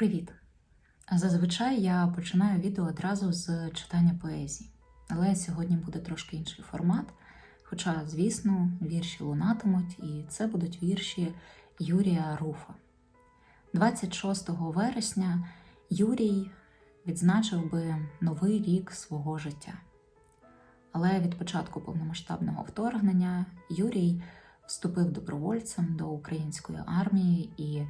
Привіт! Зазвичай я починаю відео одразу з читання поезії, але сьогодні буде трошки інший формат. Хоча, звісно, вірші лунатимуть, і це будуть вірші Юрія Руфа. 26 вересня Юрій відзначив би новий рік свого життя. Але від початку повномасштабного вторгнення Юрій вступив добровольцем до української армії і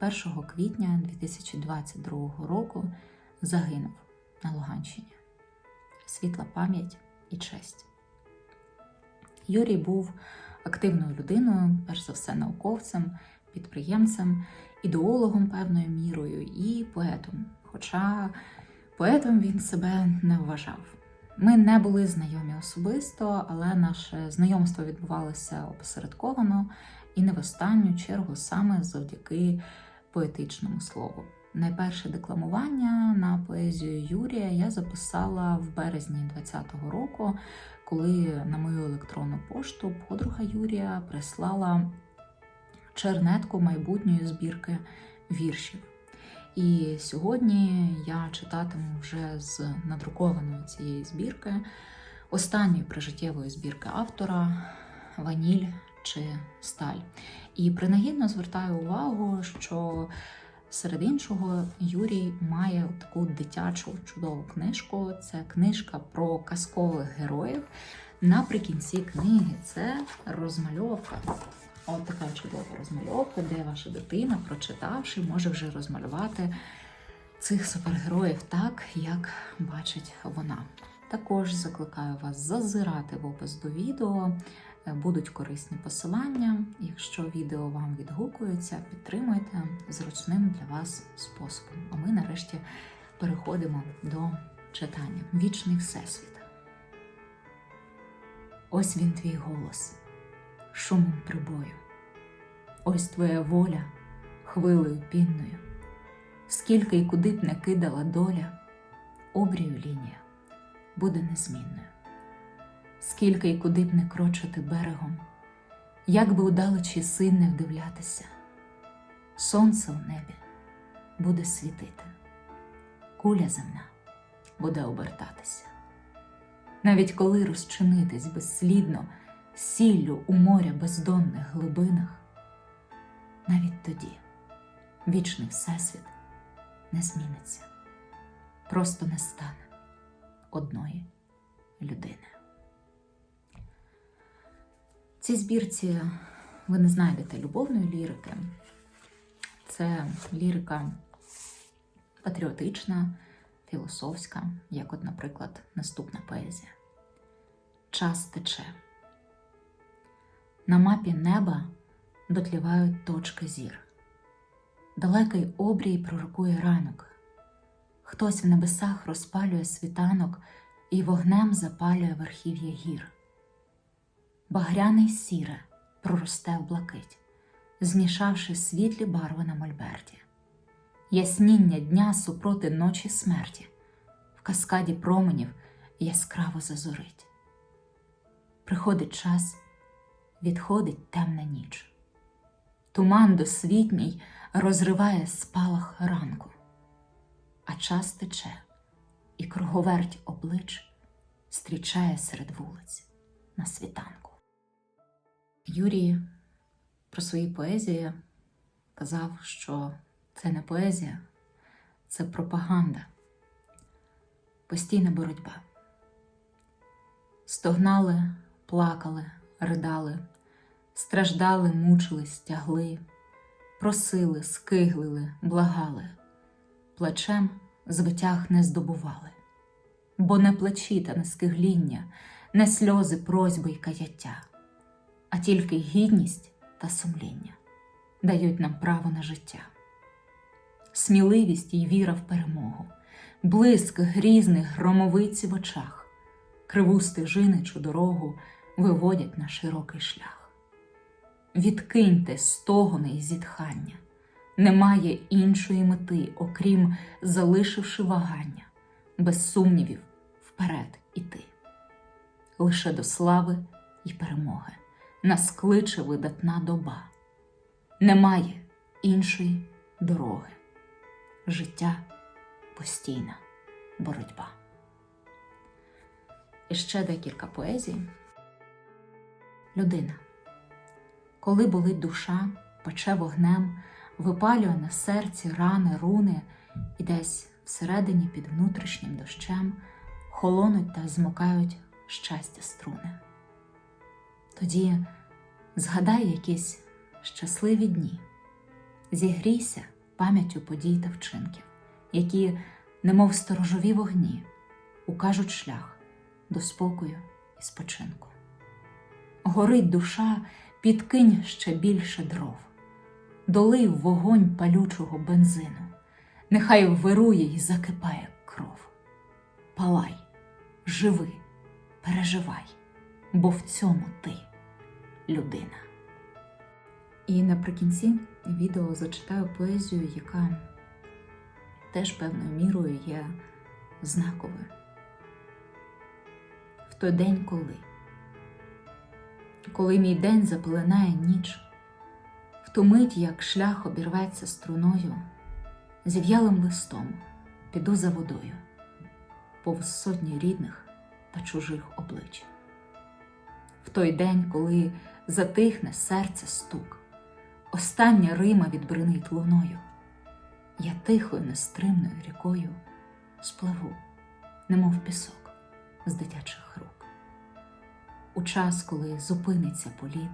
1 квітня 2022 року загинув на Луганщині. Світла пам'ять і честь. Юрій був активною людиною, перш за все, науковцем, підприємцем, ідеологом певною мірою і поетом. Хоча поетом він себе не вважав. Ми не були знайомі особисто, але наше знайомство відбувалося опосередковано і не в останню чергу саме завдяки поетичному слову. Найперше декламування на поезію Юрія я записала в березні 2020 року, коли на мою електронну пошту подруга Юрія прислала чернетку майбутньої збірки віршів. І сьогодні я читатиму вже з надрукованої цієї збірки, останньої прижиттєвої збірки автора Ваніль чи Сталь. І принагідно звертаю увагу, що серед іншого Юрій має таку дитячу чудову книжку. Це книжка про казкових героїв. Наприкінці книги це розмальовка. От така чудова розмальовка, де ваша дитина, прочитавши, може вже розмалювати цих супергероїв так, як бачить вона. Також закликаю вас зазирати в опис до відео. Будуть корисні посилання. Якщо відео вам відгукується, підтримуйте зручним для вас способом. А ми нарешті переходимо до читання. Вічний Всесвіт. Ось він твій голос, шумом прибою. Ось твоя воля хвилею пінною. Скільки й куди б не кидала доля, обрію лінія буде незмінною. Скільки й куди б не крочити берегом, як би удалечі син не вдивлятися, сонце у небі буде світити, куля земна буде обертатися. Навіть коли розчинитись безслідно сіллю у моря бездонних глибинах, навіть тоді вічний всесвіт не зміниться, просто не стане одної людини. В цій збірці ви не знайдете любовної лірики. Це лірика патріотична, філософська, як, от, наприклад, наступна поезія. Час тече. На мапі неба дотлівають точки зір. Далекий обрій пророкує ранок. Хтось в небесах розпалює світанок і вогнем запалює верхів'я гір багряне й сіре проросте в блакить, змішавши світлі барви на мольберті, ясніння дня супроти ночі смерті, в каскаді променів яскраво зазорить. Приходить час, відходить темна ніч. Туман досвітній розриває спалах ранку, а час тече, і круговерть облич стрічає серед вулиць на світанку. Юрій про свої поезії казав, що це не поезія, це пропаганда, постійна боротьба. Стогнали, плакали, ридали, страждали, мучились, тягли, просили, скиглили, благали, плечем звитяг не здобували, бо не плечі та не скигління, не сльози, просьби й каяття а тільки гідність та сумління дають нам право на життя, сміливість і віра в перемогу, блиск грізних громовиць в очах, криву стежиничу дорогу виводять на широкий шлях. Відкиньте стогони й зітхання, немає іншої мети, окрім залишивши вагання, без сумнівів вперед іти, лише до слави й перемоги нас кличе видатна доба. Немає іншої дороги. життя постійна боротьба. І ще декілька поезій. Людина. Коли болить душа, пече вогнем, випалює на серці рани, руни, і десь всередині під внутрішнім дощем холонуть та змокають щастя струни. Тоді згадай якісь щасливі дні, зігрійся пам'яттю подій та вчинків, які, немов сторожові вогні, укажуть шлях до спокою і спочинку. Горить душа, підкинь ще більше дров, долий в вогонь палючого бензину, нехай вирує і закипає кров. Палай, живи, переживай, бо в цьому ти людина. І наприкінці відео зачитаю поезію, яка теж певною мірою є знаковою. В той день, коли, коли мій день запеленає ніч, ту мить, як шлях обірветься струною, зів'ялим листом піду за водою, повз сотні рідних та чужих облич. В той день, коли затихне серце стук, остання Рима відбринить луною, я тихою нестримною рікою спливу, немов пісок з дитячих рук. У час, коли зупиниться політ,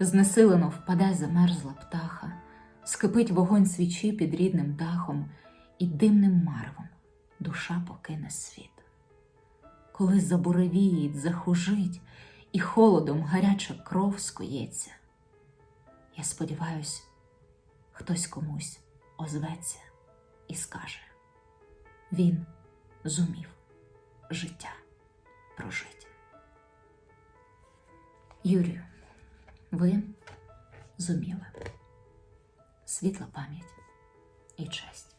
знесилено впаде замерзла птаха, скипить вогонь свічі під рідним дахом, і димним марвом душа покине світ. Коли забуревіють, захужить, і холодом гаряча кров скується, я сподіваюсь, хтось комусь озветься і скаже: він зумів життя прожить. Юрію, ви зуміли світла пам'ять і честь.